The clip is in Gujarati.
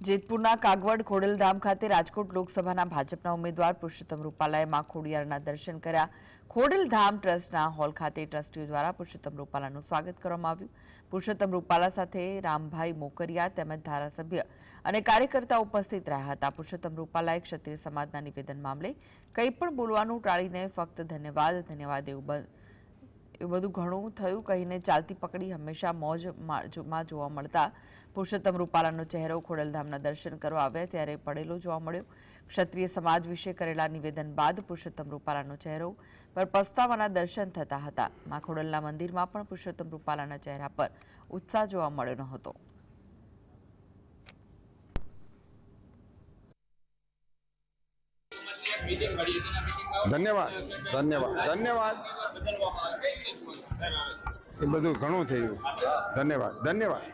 જેતપુરના કાગવડ ખોડલધામ ખાતે રાજકોટ લોકસભાના ભાજપના ઉમેદવાર પુરુષોત્તમ રૂપાલાએ માં ખોડિયારના દર્શન કર્યા. ખોડલધામ ટ્રસ્ટના હોલ ખાતે ટ્રસ્ટીઓ દ્વારા પુરુષોત્તમ રૂપાલાનું સ્વાગત કરવામાં આવ્યું. પુરુષોત્તમ રૂપાલા સાથે રામભાઈ મોકરિયા તેમજ ધારાસભ્ય અને કાર્યકર્તા ઉપસ્થિત રહ્યા હતા. પુરુષોત્તમ રૂપાલાએ ક્ષત્રિય સમાજના નિવેદન મામલે કંઈ પણ બોલવાનું ટાળીને ફક્ત ધન્યવાદ ધન્યવાદ એવું એવું બધું ઘણું થયું કહીને ચાલતી પકડી હંમેશા મોજમાં જોવા મળતા. પુરુષોત્તમ રૂપાલાનો ચહેરો ખોડલધામના દર્શન કરવા આવ્યા ત્યારે પડેલો જોવા મળ્યો. ક્ષત્રિય સમાજ વિશે કરેલા નિવેદન બાદ પુરુષોત્તમ રૂપાલાનો ચહેરો પર પસ્તાવાના દર્શન થતા હતા. મા ખોડલના મંદિરમાં પણ પુરુષોત્તમ રૂપાલાના ચહેરા પર ઉત્સાહ જોવા મળ્યો ન હતો ધન્યવાદ. ધન્યવાદ. ધન્યવાદ. એ બધું ઘણું થયું. ધન્યવાદ ધન્યવાદ.